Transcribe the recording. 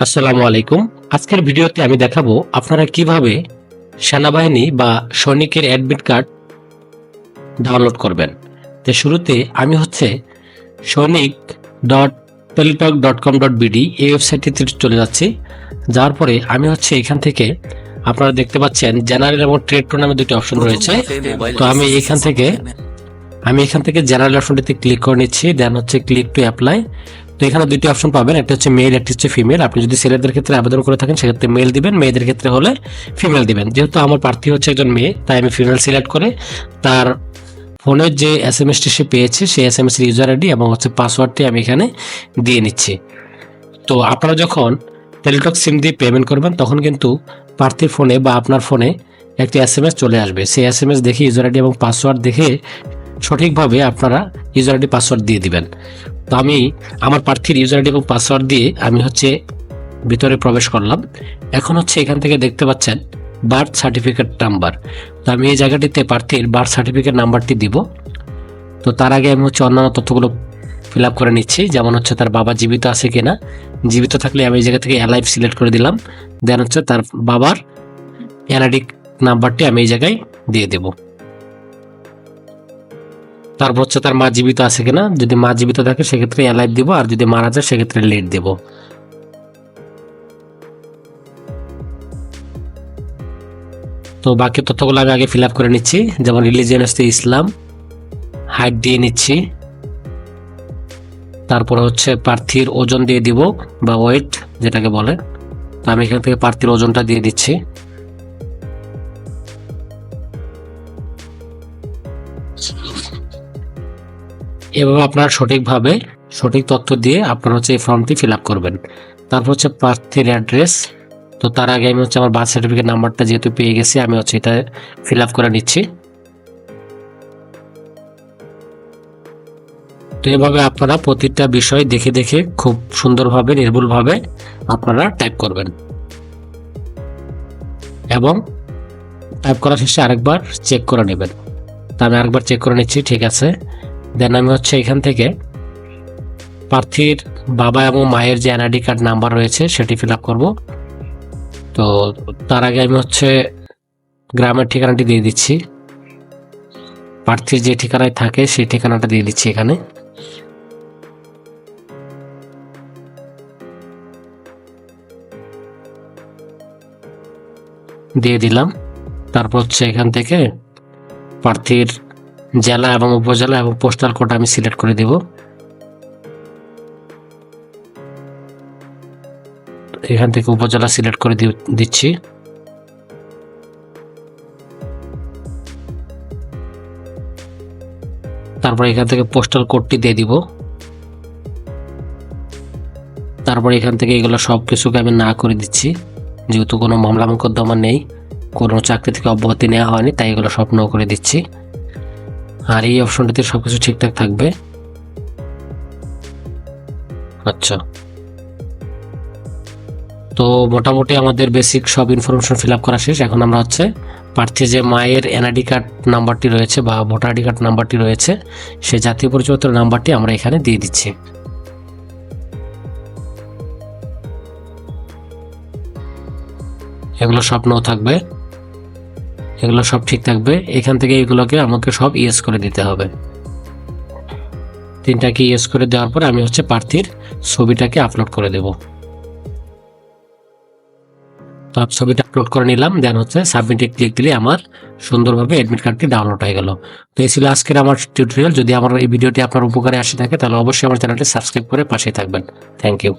আসসালামু আলাইকুম। আজকের ভিডিওতে আমি দেখাবো আপনারা কীভাবে সেনাবাহিনী বা সৈনিকের অ্যাডমিট কার্ড ডাউনলোড করবেন। তো শুরুতে আমি হচ্ছে সৈনিক dot Teletalk dot com dot BD এই ওয়েবসাইটটিতে চলে যাচ্ছি। যাওয়ার পরে আমি হচ্ছে এখান থেকে আপনারা দেখতে পাচ্ছেন জেনারেল এবং ট্রেড টো নামে দুটি অপশন রয়েছে। তো আমি এখান থেকে, আমি এখান থেকে জেনারেল অপশনটিতে ক্লিক করে নিচ্ছি দেন হচ্ছে ক্লিক টু অ্যাপ্লাই তো এখানে দুটি অপশন পাবেন, একটা হচ্ছে মেল একটা হচ্ছে ফিমেল আপনি যদি ছেলেদের ক্ষেত্রে আবেদন করে থাকেন, সেক্ষেত্রে মেল দিবেন, মেয়েদের ক্ষেত্রে হলে ফিমেল দিবেন। যেহেতু আমার প্রার্থী হচ্ছে একজন মেয়ে, তাই আমি ফিমেল সিলেক্ট করে তার ফোনের যে এস এম এসটি সে পেয়েছে, সেই S M S user ID এবং হচ্ছে পাসওয়ার্ডটি আমি এখানে দিয়ে নিচ্ছি। তো আপনারা যখন টেলিটক সিম দিয়ে পেমেন্ট করবেন, তখন কিন্তু প্রার্থীর ফোনে বা আপনার ফোনে একটি এস এম এস চলে আসবে। সেই এস এম এস দেখে ইউজার আইডি এবং পাসওয়ার্ড দেখে সঠিকভাবে আপনারা ইউজার আইডি পাসওয়ার্ড দিয়ে দিবেন। তো আমি আমার প্রার্থীর ইউজার আইডি এবং পাসওয়ার্ড দিয়ে আমি হচ্ছে ভিতরে প্রবেশ করলাম। এখন হচ্ছে এখান থেকে দেখতে পাচ্ছেন বার্থ সার্টিফিকেট নাম্বার। তো আমি এই জায়গাটিতে প্রার্থীর বার্থ সার্টিফিকেট নাম্বারটি দিব। তো তার আগে আমি হচ্ছে অন্যান্য তথ্যগুলো ফিল আপ করে নিচ্ছি, যেমন হচ্ছে তার বাবা জীবিত আছে কিনা। জীবিত থাকলে আমি এই জায়গা থেকে অ্যালাইভ সিলেক্ট করে দিলাম। দেন হচ্ছে তার বাবার এনআইডি নাম্বারটি আমি এই জায়গায় দিয়ে দেব। তারপর হচ্ছে তার মা জীবিত আছে কিনা, যদি মা জীবিত থাকে সেক্ষেত্রে অ্যালাইভ দিব, আর যদি মারা যায় সেক্ষেত্রে লেট দেব। তো বাকি তথ্যগুলো আমি আগে ফিল আপ করে নিচ্ছি, যেমন রিলিজিয়ান হচ্ছে ইসলাম হাইট দিয়ে নিচ্ছি। তারপরে হচ্ছে প্রার্থীর ওজন দিয়ে দিব, বা ওয়েট যেটাকে বলে। তো আমি এখান থেকে প্রার্থীর ওজনটা দিয়ে দিচ্ছি। এভাবে আপনারা সঠিকভাবে সঠিক তথ্য দিয়ে আপনারা হচ্ছে এই ফর্মটি ফিল আপ করবেন। তারপর হচ্ছে প্রার্থীর অ্যাড্রেস তো তার আগে আমি হচ্ছে আমার বার্থ সার্টিফিকেট নাম্বারটা যেহেতু পেয়ে গেছি, আমি হচ্ছে এটা ফিল আপ করে নিচ্ছি। তো এভাবে আপনারা প্রতিটা বিষয় দেখে দেখে খুব সুন্দরভাবে, নির্ভুলভাবে আপনারা টাইপ করবেন। এবং টাইপ করার শেষে আরেকবার চেক করে নেবেন। তা আমি আরেকবার চেক করে নিচ্ছি, ঠিক আছে? দেন আমি হচ্ছে এখান থেকে প্রার্থীর বাবা এবং মায়ের যে এনআইডি কার্ড নাম্বার রয়েছে সেটি ফিল আপ করব। তো তার আগে আমি হচ্ছে গ্রামের ঠিকানাটি দিয়ে দিচ্ছি। প্রার্থীর যে ঠিকানায় থাকে সেই ঠিকানাটা দিয়ে দিচ্ছি এখানে। দিয়ে দিলাম। তারপর হচ্ছে এখান থেকে প্রার্থীর জেলা এবং উপজেলা এবং পোস্টাল কোড আমি সিলেক্ট করে দেব। এখান থেকে উপজেলা সিলেক্ট করে দিচ্ছি। তারপর এখান থেকে পোস্টাল কোডটি দিয়ে দিব। তারপর এখান থেকে এগুলো সব কিছুকে আমি না করে দিচ্ছি। যেহেতু কোনো মামলা মোকদ্দমা নেই, কোনো চাকরি থেকে অব্যাহতি নেওয়া হয়নি, তাই এগুলো সব করে দিচ্ছি। আর এই অপশনটিতে সব কিছু ঠিকঠাক থাকবে? আচ্ছা। তো মোটামুটি আমাদের বেসিক সব ইনফরমেশন ফিল আপ করা শেষ। এখন আমরা হচ্ছে প্রার্থী যে মায়ের এনআইডি কার্ড নাম্বারটি রয়েছে বা ভোটার আইডি কার্ড নাম্বারটি রয়েছে সেই জাতীয় পরিচয়পত্র নাম্বারটি আমরা এখানে দিয়ে দিচ্ছি। এগুলো সব নো থাকবে। এগুলো সব ঠিক থাকবে। এখান থেকে এগুলোকে আমাকে সব ইয়েস করে দিতে হবে। তিনটাকে ইয়েস করে দেওয়ার পর আমি হচ্ছে প্রার্থীর ছবিটাকে আপলোড করে দেব। তো ছবিটা আপলোড করে নিলাম দেন হচ্ছে সাবমিটে ক্লিক দিলে আমার সুন্দরভাবে অ্যাডমিট কার্ডটি ডাউনলোড হয়ে গেল। তো এই ছিল আজকের আমার টিউটোরিয়াল যদি আমার এই ভিডিওটি আপনার উপকারে আসে থাকে, তাহলে অবশ্যই আমার চ্যানেলটি সাবস্ক্রাইব করে পাশে থাকবেন। Thank you